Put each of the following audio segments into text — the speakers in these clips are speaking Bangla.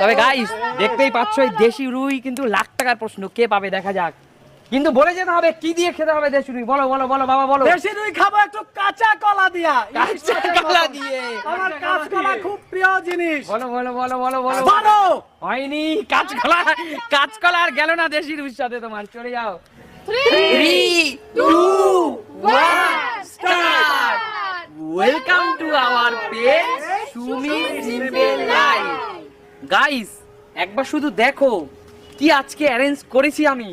তবে গাইস দেখতেই পাচ্ছ এই দেশি রুই কিন্তু লাখ টাকার প্রশ্ন কে পাবে দেখা যাক। কিন্তু বলে যেতে হবে কি দিয়ে খেতে হবে দেশি রুই? বলো বলো বলো বাবা বলো। দেশি রুই খাব একটু কাঁচা কলা দিয়া। কাঁচা কলা দিয়ে। আমার কাঁচকলা খুব প্রিয় জিনিস। বলো বলো বলো বলো বলো। বারো হয়নি কাঁচকলা কাঁচকলা আর গেল না দেশি রুইর সাথে তোমার চলে যাও। Three two one start welcome to our page Sumi simple life guys একবার শুধু দেখো কি আজকে অ্যারেঞ্জ করেছি আমি।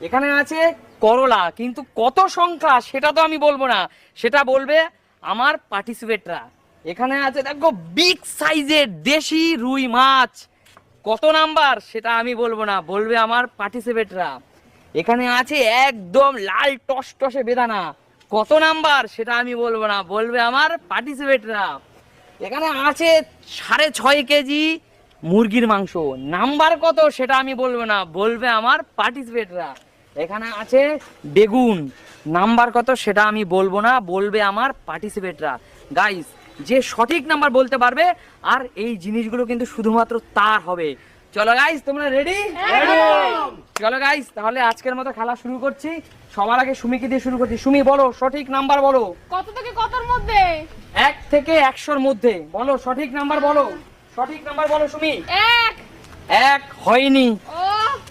এখানে আছে করলা কিন্তু কত সংখ্যা সেটা তো আমি বলব না। সেটা বলবে আমার পার্টিসিপেটরা এখানে আছে দেখো বিগ সাইজের দেশি রুই মাছ। কত নাম্বার সেটা আমি বলব না, বলবে আমার পার্টিসিপেটরা এখানে আছে একদম লাল টস টসে বেদানা। কত নাম্বার সেটা আমি বলব না, বলবে আমার পার্টিসিপেটরা এখানে আছে সাড়ে ছয় কেজি মুরগির মাংস। নাম্বার কত সেটা আমি বলব না বলবে আমার পার্টিসিপেটরা এখানে আছে বেগুন। নাম্বার কত সেটা আমি বলব না বলবে আমার পার্টিসিপেটরা গাইস যে সঠিক নাম্বার বলতে পারবে আর এই জিনিসগুলো কিন্তু শুধুমাত্র তার হবে। চলো গাইস তোমরা রেডি চলো গাইস তাহলে আজকের মতো খেলা শুরু করছি। সবার আগে সুমিকে দিয়ে শুরু করছি। সুমি বলো সঠিক নাম্বার বলো। কত থেকে কতর মধ্যে? এক থেকে একশোর মধ্যে। বলো সঠিক নাম্বার বলো। সঠিক নাম্বার বলো সুমি। এক। এক হয়নি। ও।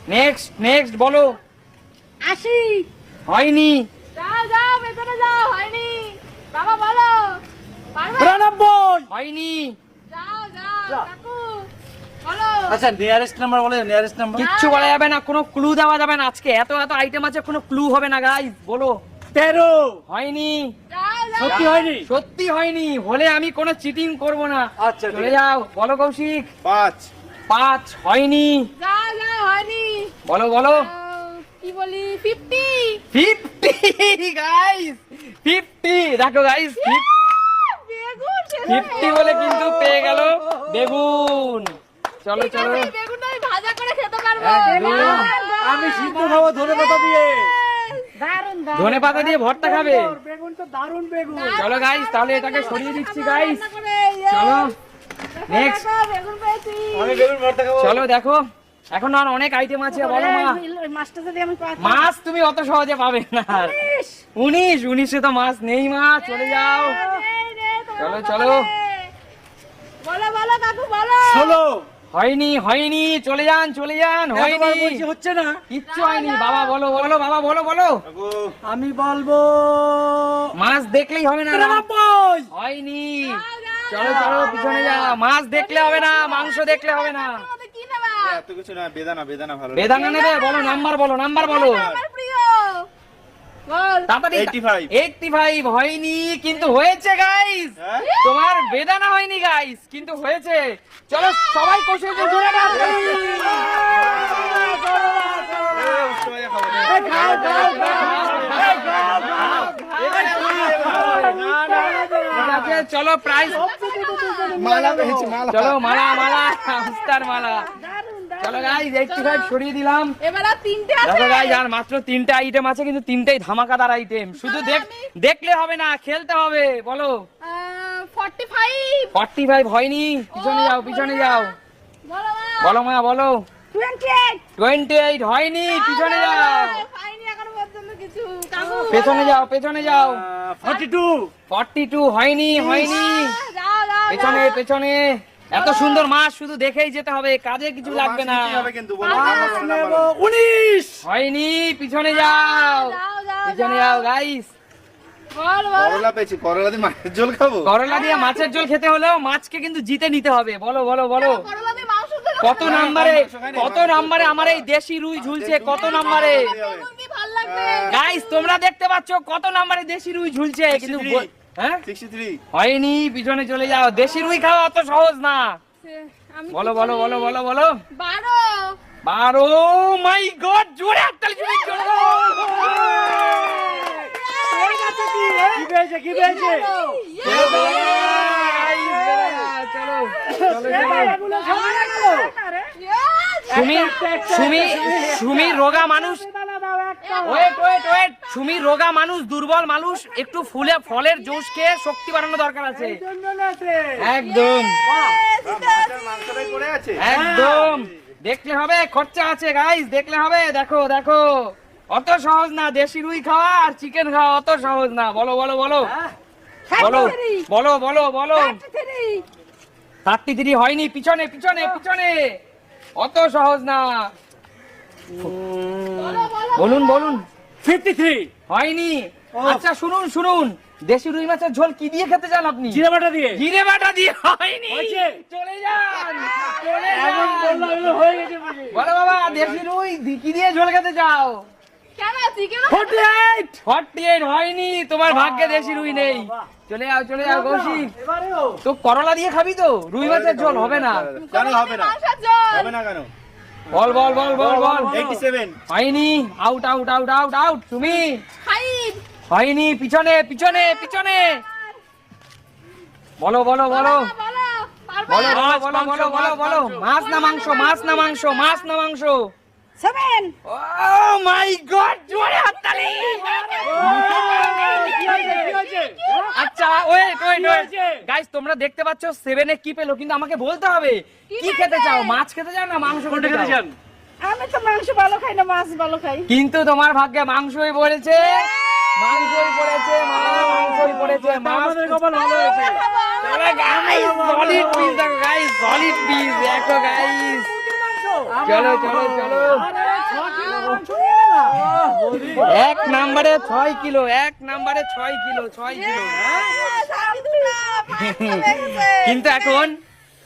নেক্সট নেক্সট বলো। আশি। হয়নি। যাও যাও ভেতরে যাও হয়নি। বাবা বলো। পারবে? হয়নি। যাও যাও কাকু আচ্ছা নিয়ারেস্ট নাম্বার বলে নিয়ারেস্ট নাম্বার কিচ্ছু বলা যাবে না কোনো ক্লু দেওয়া যাবে না। আজকে এত এত আইটেম আছে কোনো ক্লু হবে না গাইস বলো। তেরো। হয়নি। সত্যি হয়নি? সত্যি হয়নি। হলে আমি কোনো চিটিং করব না। আচ্ছা, চলে যাও। বলো কৌশিক। পাঁচ। পাঁচ হয়নি। বলো বলো। কি গাইস ফিফটি দেখো গাইস বেগুন ফিফটি বলে কিন্তু পেয়ে গেল বেগুন। চলো চলো। আমি ভাজা করে খেতে পারব। আমি সিদ্ধ খাব ধরে পাতা দিয়ে। ধনে পাতা দিয়ে ভর্তা খাবে। বেগুন তো দারুণ বেগুন। চলো গাইস তাহলে এটাকে সরিয়ে দিচ্ছি গাইস। চলো নেক্সট আমি বেগুন ভর্তা খাব। চলো দেখো এখন আর অনেক আইটেম আছে বলো মা। মাছটা যদি আমি মাছ তুমি অত সহজে পাবে না। উনিশ। উনিশে তো মাছ নেই মা চলে যাও। চলো, চলো। বলো বলো কাকু বলো। হয়নি হয়নি চলে যান চলে যান হয়নি। বলছি হচ্ছে না। কিচ্ছু হয়নি বাবা বলো বলো বাবা বলো বলো। আমি বলব মাছ দেখলেই হবে না হয়নি। চলো চলো পিছনে যাও। মাছ দেখলে হবে না মাংস দেখলে হবে না। তোমাদের কি নেবা এত কিছু না বেদানা বেদানা ভালো বেদানা নেবে বলো নাম্বার বলো নাম্বার বল। তাড়াতাড়ি। 85 85 হয়নি কিন্তু হয়েছে গাইস হ্যাঁ? তোমার বেদানা হয়নি গাইস কিন্তু হয়েছে। চলো সবাই কষে জোরে গান চলো প্রাইস মালা চলো মালা মালা মালা। চলো গাইস 85 সরিয়ে দিলাম। এবার আর তিনটে আছে। দেখো গাইস আর মাত্র তিনটা আইটেম আছে কিন্তু তিনটাই ধামাকাদার আইটেম শুধু দেখ দেখলে হবে না খেলতে হবে বলো। 45 45 হয়নি। পিছনে যাও পিছনে যাও। বলো বলো মা বলো। 28 28 হয়নি পিছনে যাও। পাইনি এখনও পর্যন্ত কিছু। কাকু। পেছনে যাও পেছনে যাও। ফর্টি টু 42 হয়নি হয়নি। যাও যাও। পেছনে পেছনে। এত সুন্দর মাছ শুধু দেখেই যেতে হবে কাজে কিছু লাগবে না। হবে কিন্তু বলো। নেব উনিশ! হয়নি পিছনে যাও। যাও যাও পিছনে যাও গাইস বল বল। করলা পেয়েছি করলা দিয়ে মাছের ঝোল খাব? করলা দিয়ে মাছের ঝোল খেতে হলেও মাছকে কিন্তু জিতে নিতে হবে। বলো বলো বলো। কত নাম্বারে কত নাম্বারে আমার এই দেশি রুই ঝুলছে কত নাম্বারে? গাইস তোমরা দেখতে পাচ্ছ কত নাম্বারে দেশি রুই ঝুলছে কিন্তু হ্যাঁ? হয়নি পিছনে চলে যাও। দেশি রুই খাওয়া অত সহজ না। বলো বলো বলো বলো বলো। বারো। বারো মাই গড জোরে হাততালি জোরে কি চলো চলো সুমি সুমি সুমি রোগা মানুষ। Wait wait wait. সুমি রোগা মানুষ দুর্বল মানুষ একটু ফুলে ফলের জুস খেয়ে শক্তি বাড়ানো দরকার আছে। একদম। একদম। দেখলে হবে খরচা আছে গাইস দেখলে হবে। দেখো দেখো। অত সহজ না দেশি রুই খাওয়া আর চিকেন খাওয়া অত সহজ না। বলো বলো বলো। বলো বলো বলো বলো। থার্টি থ্রি হয়নি পিছনে পিছনে পিছনে। অত সহজ না। বলো বলো বলুন বলুন। Fifty three. হয়নি। আচ্ছা শুনুন শুনুন। দেশি রুই মাছের ঝোল কি দিয়ে খেতে চান আপনি? জিরে বাটা দিয়ে। জিরে বাটা দিয়ে হয়নি। চলে যান। চলে যান। হয়ে বলো বাবা দেশি রুই কি দিয়ে ঝোল খেতে চাও? কেন chicken forty eight forty eight হয়নি তোমার ভাগ্যে দেশি রুই নেই। চলে যাও চলে যাও কৌশিক। তো করলা দিয়ে খাবি তো? রুই মাছের ঝোল হবে না। কেন হবে না। হবে না কেন? বল বল বল বল বল এইটি সেভেন হয়নি। Out out out out out তুমি হয়নি পিছনে পিছনে পিছনে। বলো বলো বলো। বলো বলো বলো বলো বলো বলো বলো মাছ না মাংস। মাছ না মাংস মাছ না মাংস। সেভেন ও মাই গড জোরে হাততালি আচ্ছা ওয়েট ওয়েট ওয়েট গাইস তোমরা দেখতে পাচ্ছ সেভেনে কি পেল কিন্তু আমাকে বলতে হবে কি খেতে চাও মাছ খেতে চাও না মাংস খেতে চাও চান আমি তো মাংস ভালো খাই না মাছ ভালো খাই কিন্তু তোমার ভাগ্যে মাংসই পড়েছে মাংসই পড়েছে মাংসই পড়েছে মাছ আমাদের কপাল ভালো হয়েছে চলো গাইস সলিড পিস দেখো গাইস সলিড পিস দেখো গাইস চলো চলো চলো। আরে ছ কিলো মাংস নিয়ে না এক নাম্বারে ছয় কিলো এক নাম্বারে ছয় কিলো ছয় কিলো। কিন্তু এখন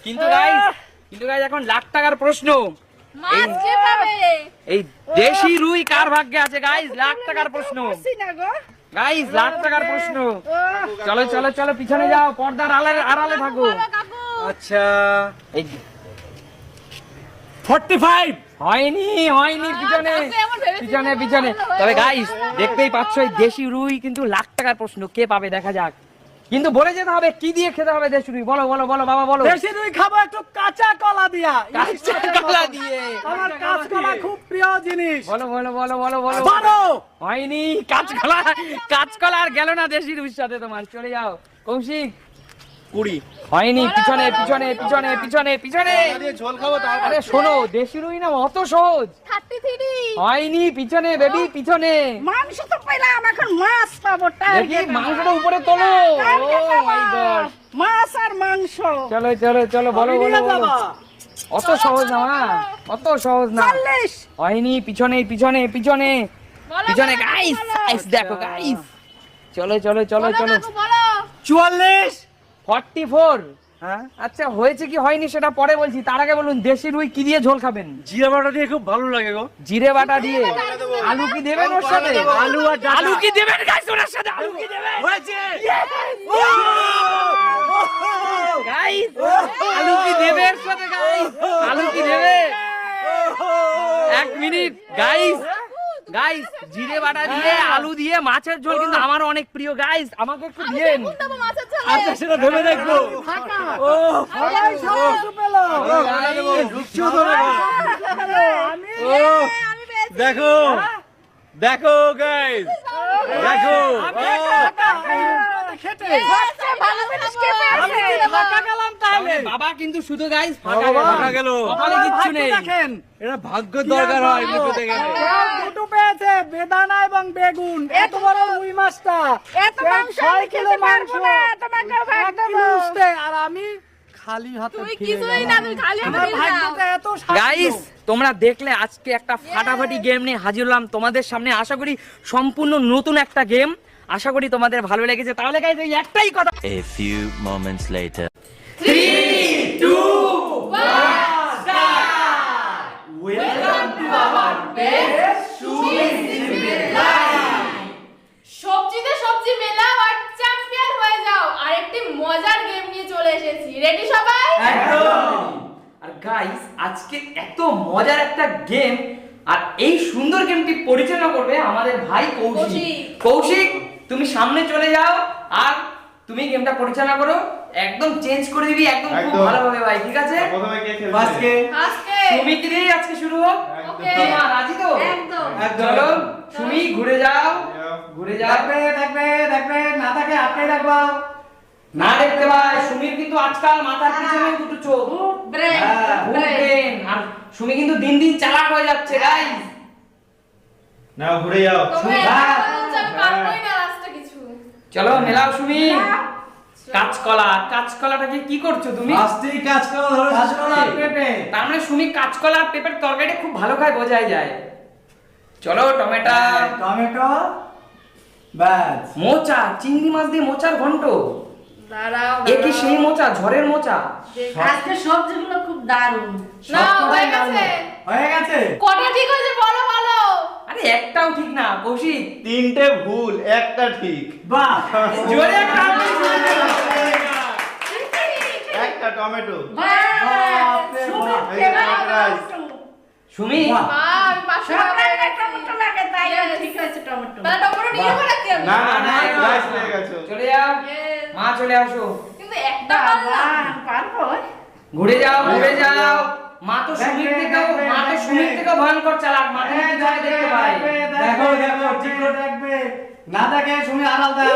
কিন্তু গাইস কিন্তু গাইস এখন লাখ টাকার প্রশ্ন। মাছ কে পাবে এই দেশি রুই কার ভাগ্যে আছে গাইস লাখ টাকার প্রশ্ন। গাইস লাখ টাকার প্রশ্ন। চলো চলো চলো পিছনে যাও পর্দার আড়ালে আড়ালে থাকো। আচ্ছা। এই ফোর্টি ফাইভ হয়নি হয়নি পিছনে কাকু এমন ভেবেছিল পিছনে পিছনে। তবে গাইস দেখতেই পাচ্ছ এই দেশি রুই কিন্তু লাখ টাকার প্রশ্ন কে পাবে দেখা যাক। কিন্তু বলে যেতে হবে কি দিয়ে খেতে হবে দেশি রুই? বলো বলো বলো বাবা বলো। বেশি দুই খাব একটু কাঁচা কলা দিয়া। কাঁচা কলা দিয়ে। আমার কাঁচকলা খুব প্রিয় জিনিস। বলো বলো বলো বলো বলো। বারো! হয়নি কাঁচকলা কাঁচকলা আর গেল না দেশি রুইর সাথে তোমার। চলে যাও। কৌশিক কুড়ি। হয়নি পিছনে পিছনে পিছনে পিছনে পিছনে। ঝোল খাব আরে শোনো দেশি রুই না অত সহজ। হয়নি পিছনে বেবি পিছনে। মাংস তো পেলাম এখন মাছ পাবো দেখি মাংসটা উপরে তোলো। ও মাই গড। মাছ আর মাংস। চলো চলো চলো বলো বলো। অত সহজ না মা অত সহজ না। হয়নি পিছনে পিছনে পিছনে। পিছনে গাইস গাইস দেখো গাইস চলো চলো চলো চলো। চুয়াল্লিশ। Forty four? হ্যাঁ। আচ্ছা হয়েছে কি হয়নি সেটা পরে বলছি। তার আগে বলুন দেশি রুই কি দিয়ে ঝোল খাবেন? জিরা বাটা দিয়ে খুব ভালো লাগে গো। জিরে বাটা দিয়ে? আলু কি দেবেন ওর সাথে? আলু আর আলু কি দেবেন গাইস ওর সাথে? আলু কি দেবেন? হয়েছে। গাইস আলু কি দেবে এর সাথে গাইস? আলু কি দেবে? এক মিনিট গাইস। গাইস জিরে বাটা দিয়ে আলু দিয়ে মাছের ঝোল কিন্তু আমার অনেক প্রিয় গাইস আমাকে একটু দিয়েন আচ্ছা সেটা ভেবে দেখব ও দেখো দেখো গাইস লুচিও ধরে গেল। ও দেখো দেখো গাইস দেখো তবে বাবা কিন্তু শুধু গাইস ফাঁকা গেল। ফাঁকা গেল। কপালে কিচ্ছু নেই। দেখেন। এটা ভাগ্য দরকার হয় লুচোতে গেলে দুটো পেয়েছে বেদানা এবং বেগুন। এত বড় রুই মাছটা। এত মাংস আমি খেতে পারব না, তোমাকে ভাগ দেবো। আর আমি খালি হাতে তুমি কিছুই না তুমি খালি হাতে আমার ফিরে ভাগ্যটা যাও। এত গাইস তোমরা দেখলে আজকে একটা ফাটাফাটি গেম নিয়ে হাজির হলাম। তোমাদের সামনে আশা করি সম্পূর্ণ নতুন একটা গেম আশা করি তোমাদের ভালো লেগেছে। তাহলে গাইস এই একটাই কথা। A few moments later. সবজিতে সবজি মেলাও আর চ্যাম্পিয়ন হয়ে যাও। আর একটি মজার গেম নিয়ে চলে এসেছি। রেডি সবাই? আর গাইস আজকে এত মজার একটা গেম আর এই সুন্দর গেমটি পরিচালনা করবে আমাদের ভাই কৌশিক। কৌশিক। তুমি সামনে চলে যাও আর তুমি গেমটা পরিচালনা করো। একদম চেঞ্জ করে দিবি একদম খুব একদম। ভালোভাবে ভাই ঠিক আছে? প্রথমে কে খেলবে? আজকে আজকে তুমি কি। দিয়েই আজকে শুরু হোক। ওকে। মা রাজি তো? একদম। চলো সুমি ঘুরে যাও। ঘুরে যাও। দেখবে দেখবে দেখবে না থাকে আটকে রাখবা। না দেখতে পাই সুমির কিন্তু আজকাল মাথার পিছনে দুটো চোখ। ব্রেন হ্যাঁ, brain। আর সুমি কিন্তু দিন দিন চালাক হয়ে যাচ্ছে গাইস না ঘুরে যাও। হ্যাঁ। এটা বলছো আমি না চলো মেলাও সুমি। কাঁচকলা কাঁচকলাটাকে কি করছ তুমি? আস্তেই কাজ করো ধরো কাঁচকলা পেঁপে। তার মানে সুমি কাঁচকলা আর পেঁপের তরকারিটা খুব ভালো খায় বোঝাই যায়। চলো টমেটো। টমেটো। ব্যাস। মোচা চিংড়ি মাছ দিয়ে মোচার ঘন্ট। দাঁড়াও এ কি সেই মোচা ঝড়ের মোচা? আজকে সবজিগুলো খুব দারুণ। না হয়ে গেছে। হয়ে গেছে? কটা ঠিক হয়েছে বলো আরে একটাও ঠিক না কৌশিক তিনটে ভুল একটা ঠিক বাহ জোরে একটা। একটা টমেটো। সুমি বাহ। মা আমি পাঁচশো টাকা সকালে পেয়ে টমেটো গেছি। লাগে তাই Yes. ঠিক হয়েছে টমেটো তাহলে টমেটো নিয়ে বাহ। যাব নাকি আমি? না রাইস। গেছো চলে যাও মা চলে আসো কিন্তু একটা। পারব ঘুরে যাও ঘুরে যাও মা তো দেখবে, সুমির থেকেও মা তো। সুমির থেকেও ভয়ঙ্কর চালাক মা তো এই দেখতে পাই? দেখো দেখো ঠিক দেখবে। না দেখে শুনে আড়াল দাও।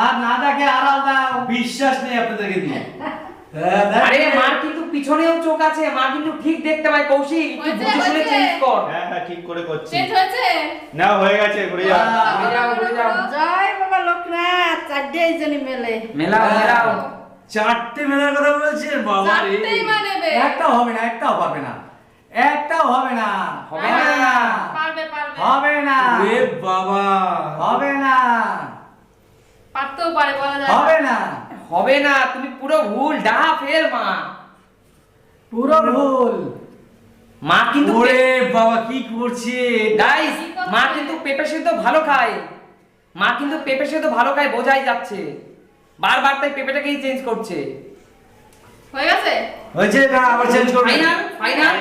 আর না দেখে আড়াল দাও। বিশ্বাস নেই আপনাদেরকে দিয়ে হ্যাঁ, আরে মার কিন্তু পিছনেও চোখ আছে মা কিন্তু ঠিক দেখতে পায় কৌশিক তুই বুঝে শুনে চেঞ্জ কর। হ্যাঁ হ্যাঁ ঠিক করে করছি। Change হয়েছে? না হয়ে গেছে ঘুরে যাও। ঘুরে যাও ঘুরে যাও জয় বাবা লোকনাথ চারটে জনই মেলে। মেলাও মেলাও। চারটে মেলার কথা বলছেন বাবা রে চারটেই মানেবে। একটাও হবে না একটাও পাবে না। একটাও হবে না। হবে না। না পারবে, পারবে। হবে না। এ বাবা। হবে না। পারতেও পারে, বলা যায় হবে না। হবে না তুমি পুরো ভুল ডাহা ফেল মা। পুরো ভুল। মা কিন্তু ওরে বাবা কি করছে? গাইস মা কিন্তু পেঁপে সেদ্ধ ভালো খায়। মা কিন্তু পেঁপে সেদ্ধ ভালো খায় বোঝাই যাচ্ছে। বারবার তাই পেঁপেটাকেই চেঞ্জ করছে। হয়ে গেছে? হয়েছে না আবার চেঞ্জ করবে। ফাইনাল ফাইনাল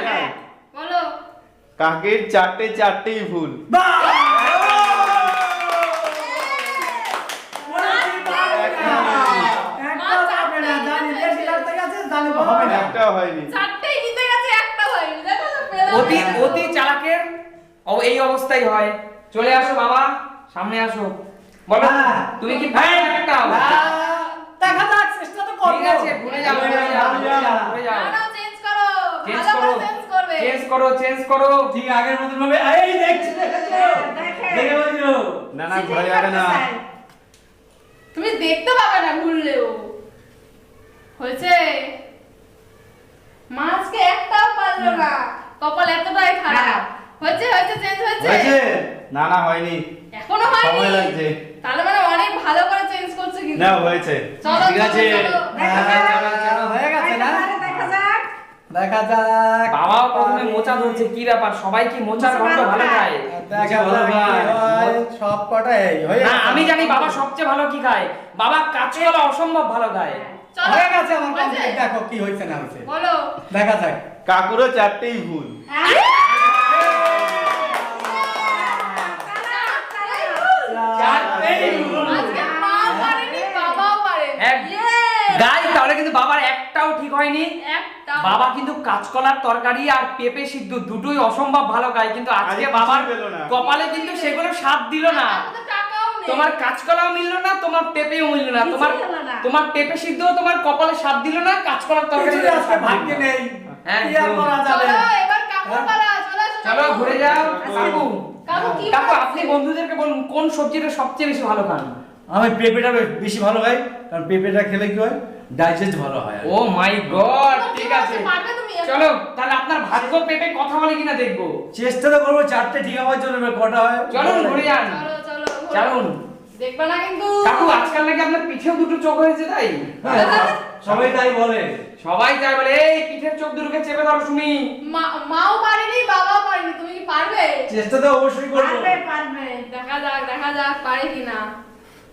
বলো। কাকের চারটে চারটেই ভুল। অতি চালাকের এই অবস্থাই হয়। চলে আসো বাবা সামনে আসো। বলো হ্যাঁ। তুমি কি ভাই একটাও আহ, দেখা যাক চেষ্টা তো করব। ঠিক আছে ঘুরে যাও ঘুরে যাও ঘুরে যাও না, না, করো। চেঞ্জ করো করে করবে। চেঞ্জ করো চেঞ্জ করো। ঠিক আগের মতন ভাবে এই দেখছি দেখে। বলছো না না ঘুরে যাবে না। তুমি দেখতে পাবে না ঘুরলেও। হয়েছে? মাছকে একটাও পারল না। কপাল এতটাই খারাপ। হয়েছে হয়েছে চেঞ্জ হয়েছে? হয়েছে? না না হয়নি। এখনও হয়নি? সময় লাগছে। তাহলে মানে অনেক ভালো করে চেঞ্জ করছে কিন্তু। না হয়েছে। চলো ঠিক আছে। হ্যাঁ, হয়ে গেছে না? দেখা যাক দেখা প্রথমে মোচা ধরছে কি ব্যাপার? সবাই কি মোচার গন্ধ ভালো খায়। দেখা ভালো ভাই সব কটাই হয়ে না আমি জানি বাবা সবচেয়ে ভালো কি খায়। বাবা কাঁচকলা অসম্ভব ভালো খায়। হয়ে গেছে আমার দেখো কি হয়েছে না হয়েছে। বলো। দেখা যাক। কাকুরও চারটেই ভুল। হয়নি। বাবা কিন্তু কাঁচকলার তরকারি আর পেঁপে সিদ্ধ দুটোই অসম্ভব ভালো খায় কিন্তু আজকে বাবার কিছুই পেল না। কপালে কিন্তু সেগুলো স্বাদ দিল না। তোমার কাঁচকলাও মিললো না তোমার পেঁপেও মিললো না। তোমার তোমার পেঁপে সিদ্ধ তোমার কপালে স্বাদ দিল না কাঁচকলার তরকারি আজকে ভাগ্যে নেই। চলো এবার কাকুর পালা চলে আসো চলো ঘুরে যাও। কাকু? আপনি বন্ধুদেরকে বলুন কোন সবজিটা সবচেয়ে বেশি ভালো খান? আমি পেঁপেটা বেশি ভালো খাই কারণ পেঁপেটা খেলে কি হয় ডাইজেস্ট ভালো হয় ও মাই গড ঠিক আছে। পারবে তুমি চলো তাহলে আপনার ভাগ্য পেঁপে কথা বলে কিনা দেখব। চেষ্টা তো করব চারটে ঠিক আমার জন্য কটা হয়। চলুন ঘুরে যান। চলো চলো ঘোরো। চলুন। দেখবে না কিন্তু। কাকু আজকাল নাকি আপনার পিঠেও দুটো চোখ হয়েছে তাই? হ্যাঁ, সবাই তাই বলে। সবাই তাই বলে এই পিঠের চোখ দুটোকে চেপে ধরো শুনি মাও পারেনি বাবাও পারেনি তুমি কি পারবে? চেষ্টা তো অবশ্যই করব। পারবে পারবে দেখা যাক দেখা যাক পারে কিনা।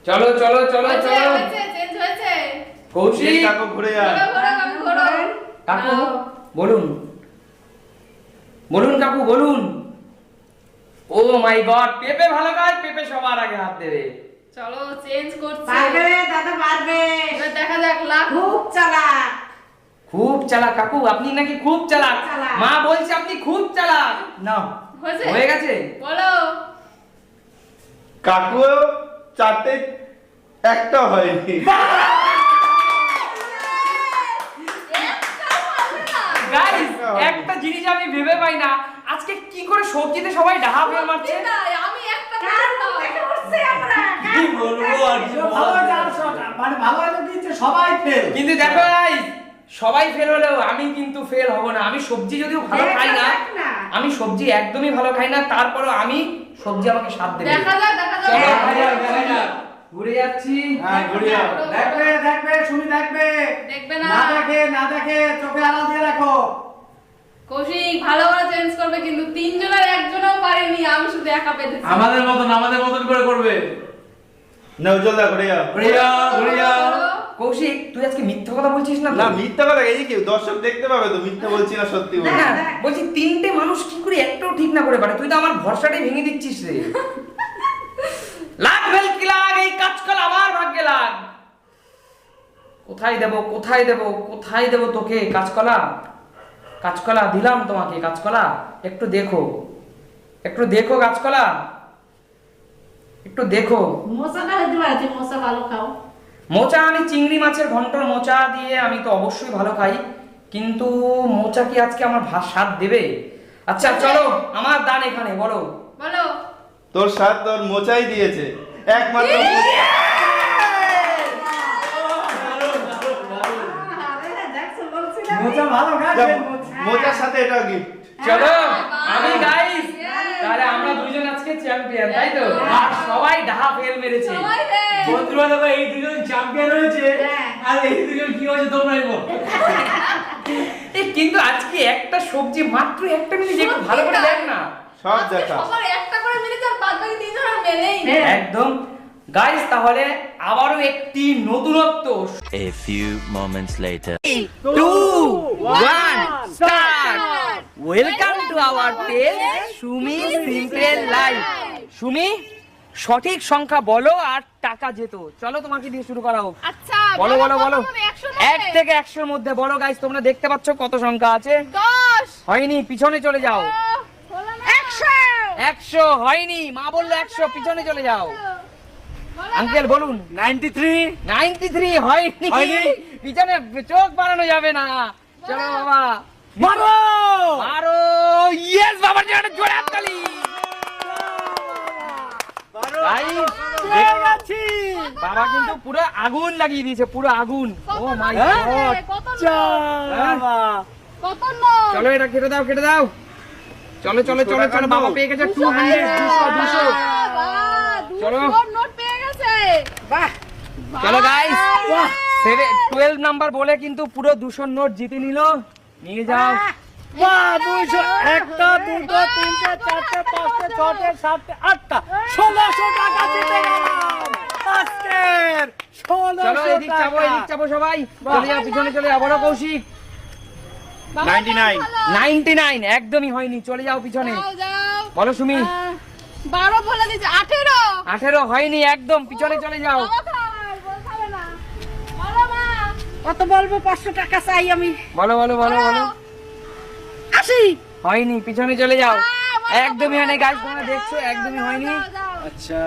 চলো চলো চলো চলো। হয়েছে চেঞ্জ হয়েছে। কৌশিক? কাকু ঘুরে যান। বলুন। বলুন কাকু বলুন। ও মাই গড পেঁপে ভালো কাজ পেঁপে সবার আগে হাত দেবে। চলো চেঞ্জ করছি। পারবে দাদা পারবে। এবার দেখা যাক লাখ খুব চালাক। খুব চালাক কাকু আপনি নাকি খুব চালাক। মা বলছে আপনি খুব চালাক। নাও। হয়েছে? হয়ে গেছে? বলো। কাকু চারটে একটা হয়নি। একটা জিনিস আমি ভেবে পাই না আজকে কি করে সবজিতে সবাই ডাহা ফেল মারছে? আমি একটা কার পারলাম। দেখে উঠছি আমরা কি বলব আর ভালো হয়েছে আর সব- মানে ভালো হলো কি যে সবাই ফেল কিন্তু দেখো গাইস সবাই ফেল হলেও আমি কিন্তু ফেল হব না। আমি সবজি যদিও ভালো খাই না আমি সবজি একদমই ভালো খাই না তারপরও আমি সবজি আমাকে স্বাদ দেবে। দেখা যাক দেখা যাক। চলো, দেখা যাক, দেখা ঘুরে যাচ্ছি। হ্যাঁ ঘুরে যাও। দেখবে দেখবে শুনি দেখবে। দেখবে না। না দেখে না দেখে চোখে আড়াল দিয়ে রাখো। কৌশিক ভালো করে চেঞ্জ করবে কিন্তু তিনজনের একজনও পারেনি আমি শুধু একা পেতেছি। আমাদের মতন আমাদের মতন করে করবে। না উজ্জ্বল দা ঘুরে যাও ঘুরে যাও ঘুরে যাও কৌশিক তুই আজকে মিথ্যা কথা বলছিস না না মিথ্যা কথা এই কি দর্শক দেখতে পাবে তো মিথ্যা বলছি না সত্যি বলছি। না, বলছি তিনটে মানুষ কি করে একটাও ঠিক না করে পারে? তুই তো আমার ভরসাটাই ভেঙে দিচ্ছিস রে। লাগ ভেলকি লাগ এই কাজকাল আমার ভাগ্যে লাগ কোথায় দেব কোথায় দেব কোথায় দেব তোকে কাজকলা কাজকলা দিলাম তোমাকে কাজকলা একটু দেখো। একটু দেখো কাজকলা একটু দেখো। পারে মশা ভালো খাও। মোচা আমি চিংড়ি মাছের ঘন্টর মোচা দিয়ে আমি তো অবশ্যই ভালো খাই। কিন্তু মোচা কি আজকে আমার ভাত স্বাদ দেবে? আচ্ছা চলো আমার দান এখানে বলো। বলো। তোর স্বাদ তোর মোচাই দিয়েছে। একমাত্র মোচা। না মোচা ভালো খাবে মোচার সাথে এটাও গিফট চলো আমি গাইস তাহলে আমরা দুজন আজকে চ্যাম্পিয়ন তাই তো? আর সবাই ডাহা ফেল মেরেছে। বন্ধুরা দেখো এই দুজন চ্যাম্পিয়ন হয়েছে। হ্যাঁ। আর এই দুজন কি হয়েছে তোমরাই বলো। এই কিন্তু আজকে একটা সবজি মাত্র একটা মিনিট একটু ভালো করে দেখ না। সব দেখা। সবার একটা করে মিলেছে আর বাদ বাকি তিনজনের মেলেই হ্যাঁ। একদম। গাইস তাহলে আবারও একটি নতুনত্ব। A few moments later. Two one start welcome to our page Sumi simple life Sumi সঠিক সংখ্যা বলো আর টাকা যেত। চলো তোমাকে দিয়ে শুরু করা হোক। আচ্ছা বলো বলো বলো এক থেকে একশোর মধ্যে বলো গাইস তোমরা দেখতে পাচ্ছ কত সংখ্যা আছে? হয়নি পিছনে চলে যাও। হলো একশো! হয়নি মা বলল একশো পিছনে চলে যাও। আঙ্কেল বলুন। Ninety three. নাইনটি থ্রি হয়নি। হয়নি? পিছনে চোখ বাড়ানো যাবে না। চলো বাবা। মারো! আরও ইয়েস বাবার জন্য জোরে হাততালি। বাবা কিন্তু পুরো আগুন লাগিয়ে দিয়েছে পুরো আগুন। ও মাই? গড কত যা? বাবা। কত নয় চলো এটা কেটে দাও কেটে দাও। চলো চলো চলো চলো বাবা পেয়ে গেছে টু হান্ড্রেড দুশো দুশো। চলো। বাহ। চলো গাইস টুয়েলভ নাম্বার বলে কিন্তু পুরো দুশো নোট জিতে নিল। নিয়ে যাও। বাহ, দুইশো, একটা দুটো তিনটে চারটে পাঁচটে ছটে সাতটে আটটা ষোলোশো টাকা জিতে গেলাম। আজকের চলো এদিক চাপো এদিক টাকা সবাই। চলে যাও পিছনে চলে যাও বলো কৌশিক। বাবা, 99 ভালো। নাইনটি নাইন একদমই হয়নি চলে যাও পিছনে। বলো সুমি। বারো বলে দিচ্ছে আঠেরো। আঠেরো হয়নি একদম। পিছনে চলে যাও। কত বলব পাঁচশো টাকা চাই আমি। বলো বলো বলো বলো। আসি। হয়নি পিছনে চলে যাও। একদমই হয়নি গাছ তোমরা দেখছ একদমই হয়নি। আচ্ছা।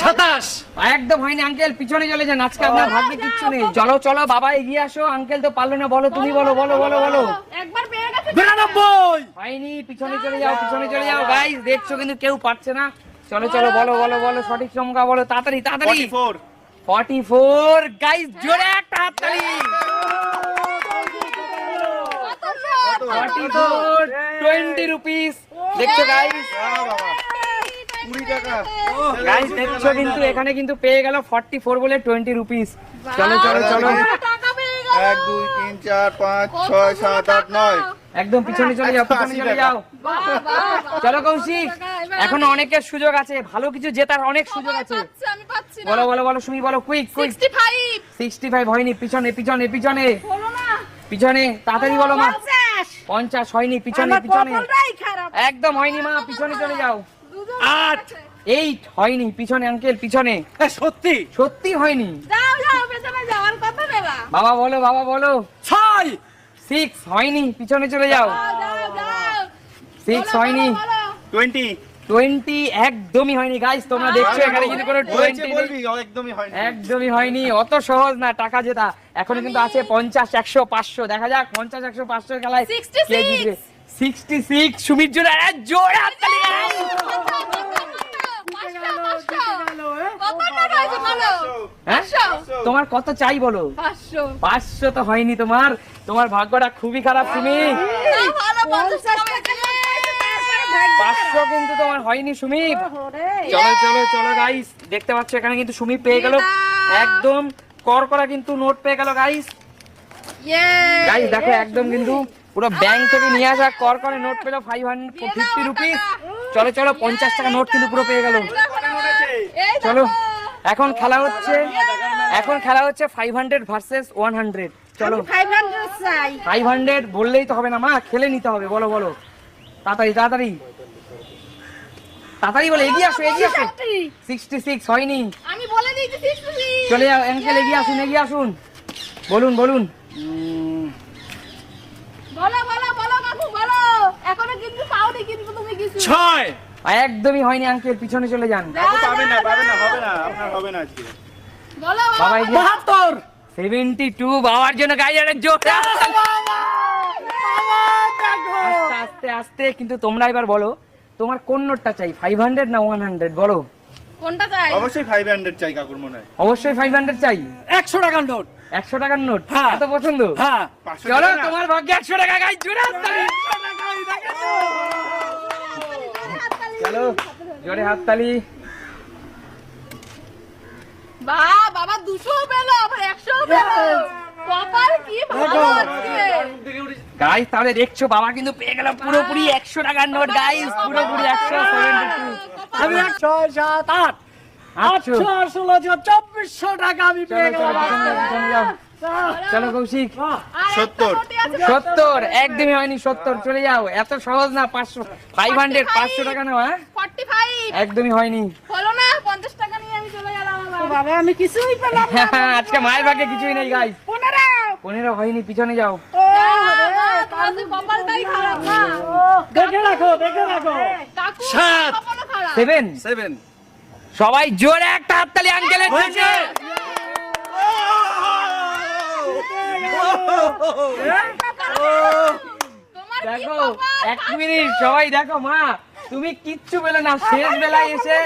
সাতাশ। একদম হয়নি আঙ্কেল পিছনে চলে যান আজকে আপনার ভাগ্যে কিচ্ছু নেই। চলো চলো বাবা এগিয়ে আসো আঙ্কেল তো পারল না বলো তুমি বলো বলো বলো বলো। একবার পেয়ে গেছে বিরানব্বই। হয়নি পিছনে চলে যাও পিছনে চলে যাও। গাইস দেখছ কিন্তু কেউ পারছে না। চলো চলো বলো বলো বলো সঠিক সংখ্যা বলো তাড়াতাড়ি তাড়াতাড়ি। 44 ফর্টি ফোর গাইস জোরে একটা হাততালি। ফর্টি ফোর টোয়েন্টি রুপিস দেখছ গাইস 20 দেখছ কিন্তু এখানে কিন্তু পেয়ে গেল ফর্টি ফোর বলে টোয়েন্টি রুপিস চলো চলো চলো। এক দুই তিন চার পাঁচ ছয় সাত আট নয়। একদম পিছনে চলে যাও আচ্ছা, পিছনে চলে যাও। চলো কৌশিক এখন অনেকের সুযোগ আছে ভালো কিছু জেতার অনেক সুযোগ আছে। বলো বলো বলো সুমি বলো কুইক কুইক 65 65 হয়নি পিছনে পিছনে পিছনে। পিছনে তাড়াতাড়ি বলো মা। 50 হয়নি পিছনে পিছনে। একদম হয়নি মা পিছনে চলে যাও। আট। এই হয়নি পিছনে আঙ্কেল পিছনে। সত্যি? সত্যি হয়নি। বাবা বলো বাবা বলো। ছয়! সিক্স হয়নি পিছনে চলে যাও। সিক্স হয়নি। টোয়েন্টি টোয়েন্টি একদমই হয়নি গাইস তোমরা দেখছ এখানে কিন্তু কোনো টোয়েন্টি একদমই হয়নি। অত সহজ না টাকা জেতা। এখন কিন্তু আছে পঞ্চাশ একশো পাঁচশো। দেখা যাক পঞ্চাশ একশো পাঁচশো খেলায় সিক্সটি সিক্স সুমির জোড়া জোড়া তোমার কত চাই বলো। পাঁচশো। তো হয়নি তোমার। তোমার ভাগ্যটা খুবই খারাপ টাকা পাঁচশো কিন্তু তোমার হয়নি চলো চলো চলো গাইস দেখতে পাচ্ছ এখানে কিন্তু পেয়ে গেল। একদম কর করা কিন্তু নোট পেয়ে গেল গাইস গাইস দেখো একদম কিন্তু পুরো ব্যাংক থেকে নিয়ে আসা কর করে নোট পেল ফাইভ হান্ড্রেড ফিফটি রুপিস চলো চলো পঞ্চাশ টাকা নোট কিন্তু পুরো পেয়ে গেল। চলো এখন খেলা হচ্ছে এখন খেলা হচ্ছে five hundred versus one hundred চলো। ফাইভ হান্ড্রেড বললেই তো হবে না মা খেলে নিতে হবে বলো বলো। তাড়াতাড়ি তাড়াতাড়ি। তাড়াতাড়ি বলে এগিয়ে আসো এগিয়ে আসো। সিক্সটি সিক্স হয়নি। আমি বলে দিয়েছি চলে যাও অ্যাঙ্কেল এগিয়ে আসুন এগিয়ে আসুন। বলুন বলুন। বলো বলো বলো কাকু বলো। এখনও কিন্তু পাওনি কিন্তু তুমি কিছু। ছয়। একদমই হয়নি আঙ্কেল পিছনে চলে যান। পাবে না পাবে না হবে না আপনার হবে না আজকে। বলো বাবা বাবার জন্য আস্তে আস্তে আস্তে কিন্তু তোমরা এবার বলো তোমার কোন নোটটা চাই? ফাইভ হান্ড্রেড না ওয়ান হান্ড্রেড বলো। কোনটা চাই? অবশ্যই ফাইভ হান্ড্রেড চাই কাকুর মনে হয়। অবশ্যই ফাইভ হান্ড্রেড চাই। একশো টাকার নোট একশো টাকার নোট হ্যাঁ। এত পছন্দ? হ্যাঁ। চলো তোমার ভাগ্যে একশো টাকা গাই জোরে চলো জোরে হাততালি বা বাবা দুশো পেল আবার একশো পেল। কপাল কি ভালো গাইস তাহলে দেখছ বাবা কিন্তু পেয়ে গেল পুরোপুরি একশো টাকার নোট গাইস পুরোপুরি একশো সেভেন্টি টু আমি এক ছয় সাত আট আটশো। আটশো আর ষোলো চব্বিশশো টাকা আমি পেয়ে গেলাম। পিছনে যাও, চলো কৌশিক। সত্তর। সত্তর একদমই হয়নি সত্তর চলে যাও। এত সহজ না পাঁচশো ফাইভ হান্ড্রেড পাঁচশো টাকা নেওয়া হ্যাঁ? 45 একদমই হয়নি। হলো না 50 টাকা নিয়ে আমি চলে গেলাম বাবা আমি কিছুই পেলাম আজকে মায়ের কিছুই নেই গাইস পনেরো। পনেরো হয়নি পিছনে যাও। সবাই জোরে একটা হাততালি আঙ্কেলের হয়েছে। তোমার কি দেখো এক মিনিট সবাই দেখো মা তুমি কিচ্ছু পেলে না শেষ বেলায় এসে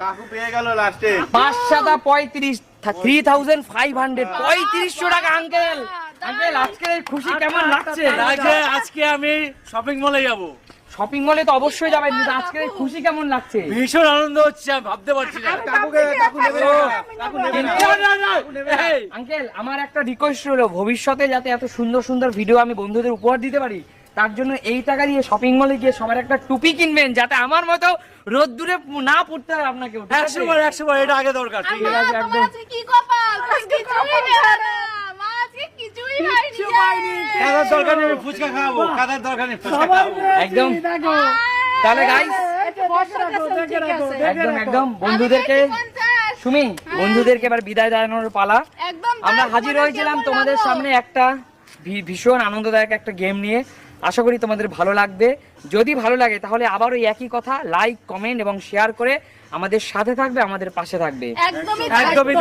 কাকু পেয়ে গেল লাস্টে। পাঁচ সাতা পঁয়ত্রিশ থ্রি থাউজেন্ড ফাইভ হান্ড্রেড পঁয়ত্রিশশো টাকা আঙ্কেল আঙ্কেল আজকে খুশি কেমন লাগছে? আজকে আজকে আমি শপিং মলে যাব। শপিং মলে তো অবশ্যই যাবে কিন্তু আজকের খুশি কেমন লাগছে? ভীষণ আনন্দ হচ্ছে আমি ভাবতে পারছি না। আঙ্কেল আমার একটা রিকোয়েস্ট হলো ভবিষ্যতে যাতে এত সুন্দর সুন্দর ভিডিও আমি বন্ধুদের উপহার দিতে পারি তার জন্য এই টাকা দিয়ে শপিং মলে গিয়ে সবার একটা টুপি কিনবেন যাতে আমার মতো রোদ্দুরে না পড়তে হয় আপনাকে একশো বার একশো বার এটা আগে দরকার। ঠিক আছে, একদম। কাদার দরকার নেই ফুচকা খাওয়াবো কাদার দরকার নেই ফুচকা সবাই একদম। তাহলে গাইস দেখে রাখো, দেখে রাখো, দেখে একদম একদম। বন্ধুদেরকে সুমি বন্ধুদেরকে এবার বিদায় জানানোর পালা। আমরা হাজির হয়েছিলাম তোমাদের সামনে একটা ভী- ভীষণ আনন্দদায়ক একটা গেম নিয়ে। আশা করি তোমাদের ভালো লাগবে। যদি ভালো লাগে তাহলে আবার ওই একই কথা লাইক কমেন্ট এবং শেয়ার করে আমাদের সাথে থাকবে আমাদের পাশে থাকবে। একদমই